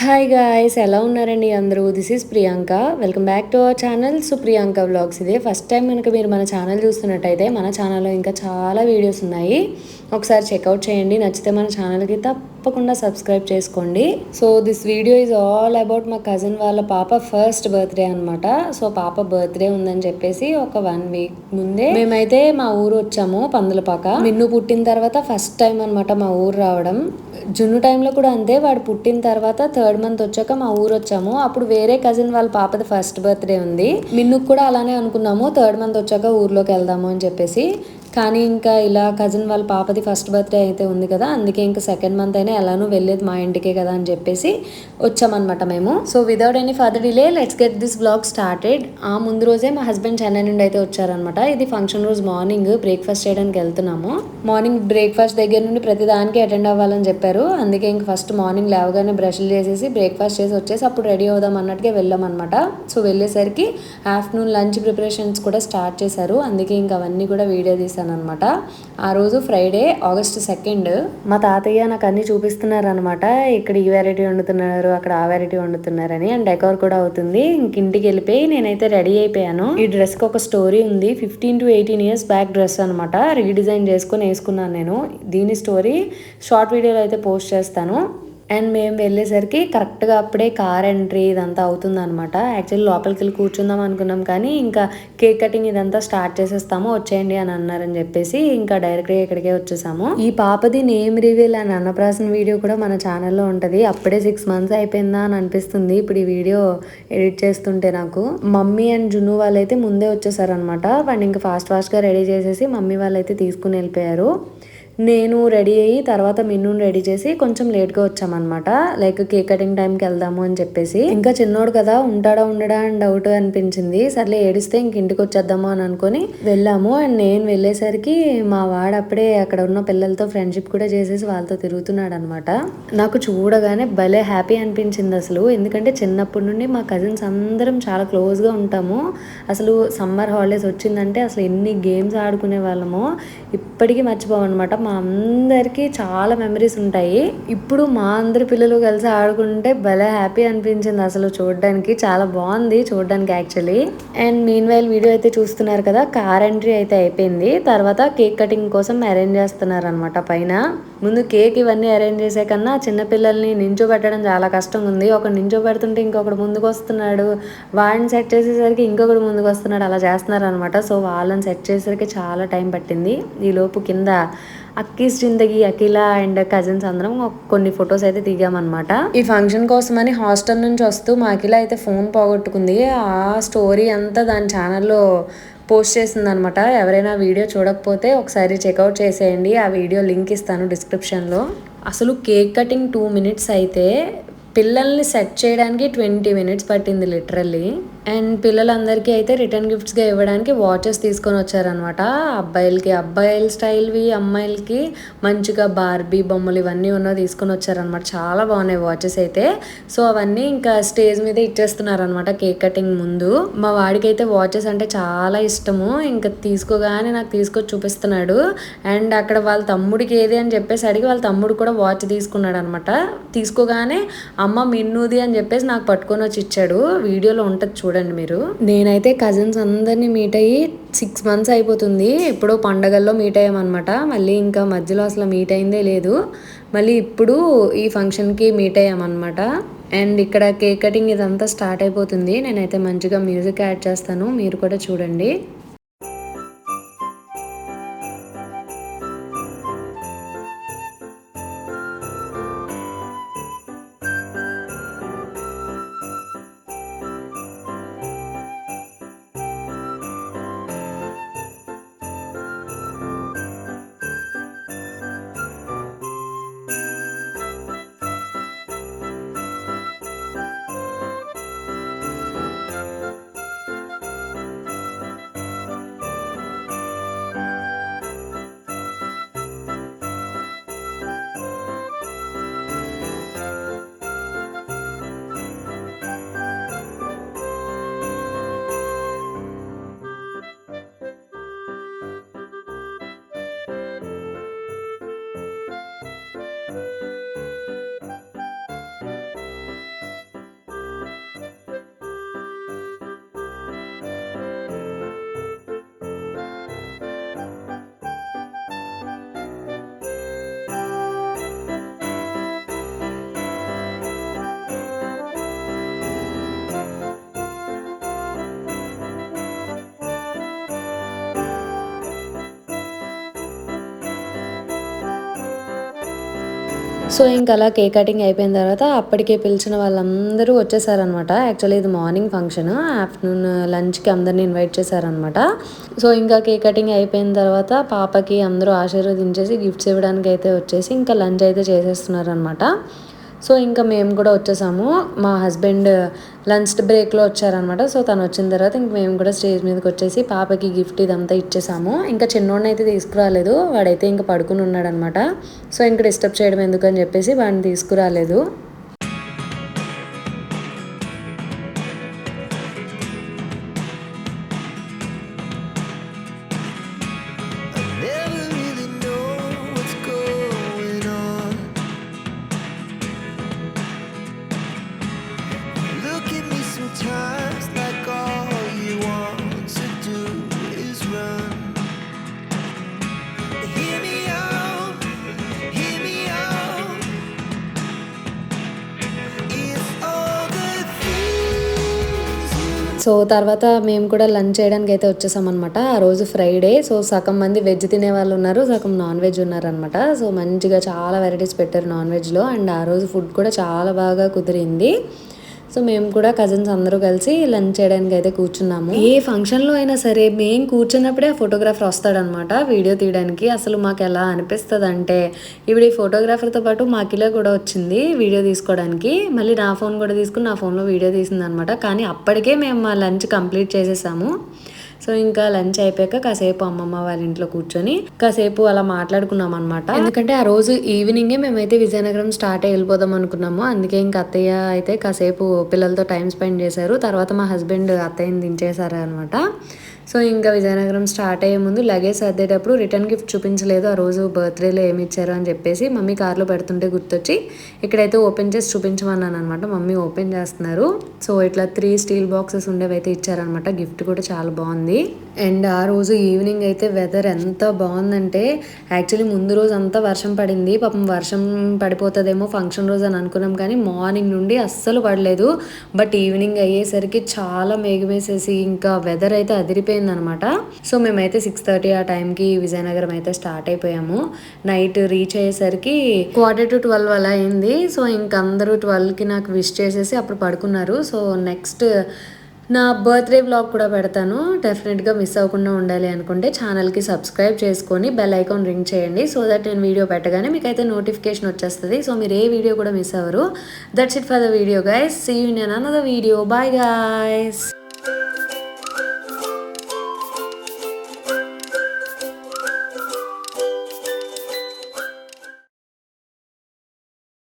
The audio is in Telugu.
హాయ్ గాయ్స్ ఎలా ఉన్నారండి అందరూ? This is Priyanka welcome back to our channel so Priyanka vlogs ఇదే ఫస్ట్ టైం కనుక మీరు మన ఛానల్ చూస్తున్నట్టయితే మన ఛానల్లో ఇంకా చాలా వీడియోస్ ఉన్నాయి. ఒకసారి చెక్అవుట్ చేయండి. నచ్చితే మన ఛానల్కి తప్పకుండా సబ్స్క్రైబ్ చేసుకోండి. So this video is all about మా కజిన్ వాళ్ళ పాప ఫస్ట్ బర్త్డే అనమాట సో పాప బర్త్డే ఉందని చెప్పేసి ఒక వన్ వీక్ ముందే మేమైతే మా ఊరు వచ్చాము పందులపాక. మిన్ను పుట్టిన తర్వాత ఫస్ట్ టైం అనమాట మా ఊరు రావడం. జున్ను టైంలో కూడా అంతే వాడు పుట్టిన తర్వాత థర్డ్ మంత్ వచ్చాక మా ఊరు వచ్చాము. అప్పుడు వేరే కజిన్ వాళ్ళ పాపది ఫస్ట్ బర్త్డే ఉంది. మిన్నుకు కూడా అలానే అనుకున్నాము థర్డ్ మంత్ వచ్చాక ఊర్లోకి వెళ్దాము అని చెప్పేసి. కానీ ఇంకా ఇలా కజిన్ వాళ్ళ పాపది ఫస్ట్ బర్త్డే అయితే ఉంది కదా అందుకే ఇంకా సెకండ్ మంత్ అయినా ఎలానో వెళ్ళేది మా ఇంటికే కదా అని చెప్పేసి వచ్చామన్నమాట మేము. So without any further delay let's get this blog started ఆ ముందు రోజే మా హస్బెండ్ చెన్నై నుండి అయితే వచ్చారనమాట ఇది ఫంక్షన్ రోజు మార్నింగ్ బ్రేక్ఫాస్ట్ చేయడానికి వెళ్తున్నాము. మార్నింగ్ బ్రేక్ఫాస్ట్ దగ్గర నుండి ప్రతి దానికి అటెండ్ అవ్వాలని చెప్పారు. అందుకే ఇంక ఫస్ట్ మార్నింగ్ లేవగానే బ్రష్లు చేసేసి బ్రేక్ఫాస్ట్ చేసి వచ్చేసి అప్పుడు రెడీ అవుదాం అన్నట్టుగా వెళ్ళామన్నమాట. సో వెళ్ళేసరికి ఆఫ్టర్నూన్ లంచ్ ప్రిపరేషన్స్ కూడా స్టార్ట్ చేశారు. అందుకే ఇంక అవన్నీ కూడా వీడియో తీశాను. అనమాట ఆ రోజు ఫ్రైడే ఆగస్ట్ సెకండ్ మా తాతయ్య నాకు అన్ని చూపిస్తున్నారు అనమాట ఇక్కడ ఈ వెరైటీ వండుతున్నారు అక్కడ ఆ వెరైటీ వండుతున్నారని అండ్ డెకోర్ కూడా అవుతుంది. ఇంక ఇంటికి వెళ్ళిపోయి నేనైతే రెడీ అయిపోయాను. ఈ డ్రెస్కి ఒక స్టోరీ ఉంది. Fifteen to eighteen years back dress అనమాట రీడిజైన్ చేసుకుని వేసుకున్నాను నేను. దీని స్టోరీ షార్ట్ వీడియోలో అయితే పోస్ట్ చేస్తాను. అండ్ మేము వెళ్ళేసరికి కరెక్ట్గా అప్పుడే కార్ ఎంట్రీ ఇదంతా అవుతుందనమాట యాక్చువల్లీ లోపలికి వెళ్ళి కూర్చుందాం అనుకున్నాం కానీ ఇంకా కేక్ కటింగ్ ఇదంతా స్టార్ట్ చేసేస్తాము వచ్చేయండి అని అన్నారని చెప్పేసి ఇంకా డైరెక్ట్గా ఇక్కడికే వచ్చేసాము. ఈ పాపది నేమ్ రివీల్ అని అన్నప్రాసన వీడియో కూడా మన ఛానల్లో ఉంటుంది. అప్పుడే సిక్స్ మంత్స్ అయిపోయిందా అని అనిపిస్తుంది. ఇప్పుడు ఈ వీడియో ఎడిట్ చేస్తుంటే నాకు మమ్మీ అండ్ జున్ను వాళ్ళైతే ముందే వచ్చేసారనమాట వాడిని ఇంకా ఫాస్ట్ ఫాస్ట్గా రెడీ చేసేసి మమ్మీ వాళ్ళైతే తీసుకుని వెళ్ళిపోయారు. నేను రెడీ అయ్యి తర్వాత మిన్నుని రెడీ చేసి కొంచెం లేట్గా వచ్చామన్నమాట. లైక్ కేక్ కటింగ్ టైంకి వెళ్దాము అని చెప్పేసి. ఇంకా చిన్నోడు కదా ఉంటాడా ఉండడా అని డౌట్ అనిపించింది. సర్లే ఏడిస్తే ఇంక ఇంటికి వచ్చేద్దాము అని అనుకొని వెళ్ళాము. అండ్ నేను వెళ్ళేసరికి మా వాడు అప్పుడే అక్కడ ఉన్న పిల్లలతో ఫ్రెండ్షిప్ కూడా చేసేసి వాళ్ళతో తిరుగుతున్నాడు అనమాట నాకు చూడగానే భలే హ్యాపీ అనిపించింది అసలు. ఎందుకంటే చిన్నప్పటి నుండి మా కజిన్స్ అందరం చాలా క్లోజ్గా ఉంటాము. అసలు సమ్మర్ హాలిడేస్ వచ్చిందంటే అసలు ఎన్ని గేమ్స్ ఆడుకునే వాళ్ళమో ఇప్పటికీ మర్చిపోవన్నమాట. మా అందరికీ చాలా మెమరీస్ ఉంటాయి. ఇప్పుడు మా అందరి పిల్లలు కలిసి ఆడుకుంటే భలే హ్యాపీ అనిపించింది అసలు చూడడానికి. చాలా బాగుంది చూడడానికి actually and meanwhile video అయితే చూస్తున్నారు కదా కార్ ఎంట్రీ అయితే అయిపోయింది. తర్వాత కేక్ కటింగ్ కోసం అరేంజ్ చేస్తున్నారు అనమాట పైన. ముందు కేక్ ఇవన్నీ అరేంజ్ చేసే కన్నా చిన్నపిల్లల్ని నించోబెట్టడం చాలా కష్టం ఉంది. ఒకడు నించోబెడుతుంటే ఇంకొకడు ముందుకు వస్తున్నాడు. వాడిని సెట్ చేసేసరికి ఇంకొకటి ముందుకు వస్తున్నాడు. అలా చేస్తున్నారు అనమాట సో వాళ్ళని సెట్ చేసేసరికి చాలా టైం పట్టింది. ఈ లోపు కింద అక్కీస్ జిందగీ అఖిల అండ్ కజిన్స్ అందరం కొన్ని ఫొటోస్ అయితే దిగామన్నమాట. ఈ ఫంక్షన్ కోసమని హాస్టల్ నుంచి వస్తూ మా అఖిల అయితే ఫోన్ పోగొట్టుకుంది. ఆ స్టోరీ అంతా దాని ఛానల్లో పోస్ట్ చేసింది అనమాట ఎవరైనా వీడియో చూడకపోతే ఒకసారి చెక్అవుట్ చేసేయండి. ఆ వీడియో లింక్ ఇస్తాను డిస్క్రిప్షన్లో. అసలు కేక్ కటింగ్ టూ మినిట్స్ అయితే పిల్లల్ని సెట్ చేయడానికి ట్వంటీ మినిట్స్ పట్టింది లిటరల్లీ. అండ్ పిల్లలందరికీ అయితే రిటర్న్ గిఫ్ట్స్గా ఇవ్వడానికి వాచెస్ తీసుకొని వచ్చారనమాట అబ్బాయిలకి అబ్బాయిల స్టైల్వి అమ్మాయిలకి మంచిగా బార్బీ బొమ్మలు ఇవన్నీ ఉన్నో తీసుకొని వచ్చారనమాట చాలా బాగున్నాయి వాచెస్ అయితే. సో అవన్నీ ఇంకా స్టేజ్ మీద ఇచ్చేస్తున్నారనమాట కేక్ కటింగ్ ముందు. మా వాడికి అయితే వాచెస్ అంటే చాలా ఇష్టము. ఇంకా తీసుకోగానే నాకు తీసుకొచ్చి చూపిస్తున్నాడు. అండ్ అక్కడ వాళ్ళ తమ్ముడికి ఏది అని చెప్పేసి అడిగి వాళ్ళ తమ్ముడు కూడా వాచ్ తీసుకున్నాడు అనమాట తీసుకోగానే అమ్మ మిన్నుది అని చెప్పేసి నాకు పట్టుకొని వచ్చి ఇచ్చాడు. వీడియోలో ఉంటుంది చూడండి. మీరు. నేనైతే కజిన్స్ అందరినీ మీట్ అయ్యి సిక్స్ మంత్స్ అయిపోతుంది. ఎప్పుడో పండగల్లో మీట్ అయ్యామన్నమాట. మళ్ళీ ఇంకా మధ్యలో అసలు మీట్ అయిందే లేదు. మళ్ళీ ఇప్పుడు ఈ ఫంక్షన్కి మీట్ అయ్యామన్నమాట. అండ్ ఇక్కడ కేక్ కటింగ్ ఇదంతా స్టార్ట్ అయిపోతుంది. నేనైతే మంచిగా మ్యూజిక్ యాడ్ చేస్తాను. మీరు కూడా చూడండి. సో ఇంకా అలా కేక్ కటింగ్ అయిపోయిన తర్వాత అప్పటికే పిలిచిన వాళ్ళందరూ వచ్చేసారనమాట యాక్చువల్లీ ఇది మార్నింగ్ ఫంక్షన్. ఆఫ్టర్నూన్ లంచ్కి అందరిని ఇన్వైట్ చేశారనమాట సో ఇంకా కేక్ కటింగ్ అయిపోయిన తర్వాత పాపకి అందరూ ఆశీర్వదించేసి గిఫ్ట్స్ ఇవ్వడానికి అయితే వచ్చేసి ఇంకా లంచ్ అయితే చేసేస్తున్నారనమాట సో ఇంకా మేము కూడా వచ్చేసాము. మా హస్బెండ్ లంచ్ బ్రేక్లో వచ్చారనమాట సో తను వచ్చిన తర్వాత ఇంక మేము కూడా స్టేజ్ మీదకి వచ్చేసి పాపకి గిఫ్ట్ ఇదంతా ఇచ్చేసాము. ఇంకా చిన్నోడిని అయితే తీసుకురాలేదు. వాడైతే ఇంకా పడుకుని ఉన్నాడనమాట సో ఇంకా డిస్టర్బ్ చేయడం ఎందుకని చెప్పేసి వాడిని తీసుకురాలేదు. సో తర్వాత మేము కూడా లంచ్ చేయడానికి అయితే వచ్చేసామన్నమాట. ఆ రోజు ఫ్రైడే సో సగం మంది వెజ్ తినే వాళ్ళు ఉన్నారు సగం నాన్ వెజ్ ఉన్నారనమాట సో మంచిగా చాలా వెరైటీస్ పెట్టారు నాన్ వెజ్లో. అండ్ ఆ రోజు ఫుడ్ కూడా చాలా బాగా కుదిరింది. సో మేము కూడా కజిన్స్ అందరూ కలిసి లంచ్ చేయడానికి అయితే కూర్చున్నాము. ఏ ఫంక్షన్లో అయినా సరే మేము కూర్చున్నప్పుడే ఫోటోగ్రాఫర్ వస్తాడనమాట వీడియో తీయడానికి. అసలు మాకు ఎలా అనిపిస్తుంది అంటే ఇప్పుడు ఈ ఫోటోగ్రాఫర్తో పాటు మాకిలా కూడా వచ్చింది వీడియో తీసుకోవడానికి. మళ్ళీ నా ఫోన్ కూడా తీసుకుని నా ఫోన్లో వీడియో తీసింది అనమాట కానీ అప్పటికే మేము మా లంచ్ కంప్లీట్ చేసేసాము. సో ఇంకా లంచ్ అయిపోయాక కాసేపు అమ్మమ్మ వాళ్ళ ఇంట్లో కూర్చొని కాసేపు అలా మాట్లాడుకున్నాం అనమాట ఎందుకంటే ఆ రోజు ఈవినింగే మేమైతే విజయనగరం స్టార్ట్ అయ్యి వెళ్ళిపోదాం అనుకున్నాము అందుకే ఇంకా అత్తయ్య అయితే కాసేపు పిల్లలతో టైం స్పెండ్ చేశారు. తర్వాత మా హస్బెండ్ అత్తయ్యని దించేశారు అనమాట సో ఇంకా విజయనగరం స్టార్ట్ అయ్యే ముందు లగేజ్ సర్దేటప్పుడు రిటర్న్ గిఫ్ట్ చూపించలేదు. ఆ రోజు బర్త్డేలో ఏమి ఇచ్చారు అని చెప్పేసి మమ్మీ కార్లో పెడుతుంటే గుర్తొచ్చి ఇక్కడైతే ఓపెన్ చేసి చూపించమన్నాను అనమాట మమ్మీ ఓపెన్ చేస్తున్నారు. సో ఇట్లా త్రీ స్టీల్ బాక్సెస్ ఉండేవి అయితే ఇచ్చారనమాట గిఫ్ట్ కూడా చాలా బాగుంది. అండ్ ఆ రోజు ఈవినింగ్ అయితే వెదర్ ఎంత బాగుందంటే యాక్చువల్లీ ముందు రోజు అంతా వర్షం పడింది. పాపం వర్షం పడిపోతుందేమో ఫంక్షన్ రోజు అని అనుకున్నాం కానీ మార్నింగ్ నుండి అస్సలు పడలేదు. బట్ ఈవినింగ్ అయ్యేసరికి చాలా మేఘమేసేసి ఇంకా వెదర్ అయితే అదిరిపోయింది. అనమాట సో మేమైతే సిక్స్ థర్టీ ఆ టైంకి విజయనగరం అయితే స్టార్ట్ అయిపోయాము. నైట్ రీచ్ అయ్యేసరికి క్వార్టర్ టు ట్వెల్వ్ అలా అయింది. సో ఇంక అందరూ ట్వెల్వ్కి నాకు విష్ చేసేసి అప్పుడు పడుకున్నారు. సో నెక్స్ట్ నా బర్త్డే బ్లాగ్ కూడా పెడతాను. డెఫినెట్గా మిస్ అవ్వకుండా ఉండాలి అనుకుంటే ఛానల్కి సబ్స్క్రైబ్ చేసుకొని బెల్ ఐకాన్ రింగ్ చేయండి. సో దట్ నేను వీడియో పెట్టగానే మీకు అయితే నోటిఫికేషన్ వచ్చేస్తుంది. సో మీరు ఏ వీడియో కూడా మిస్ అవ్వరు. That's it for the video guys see you నేను అనదర్ వీడియో బాయ్ గాయస్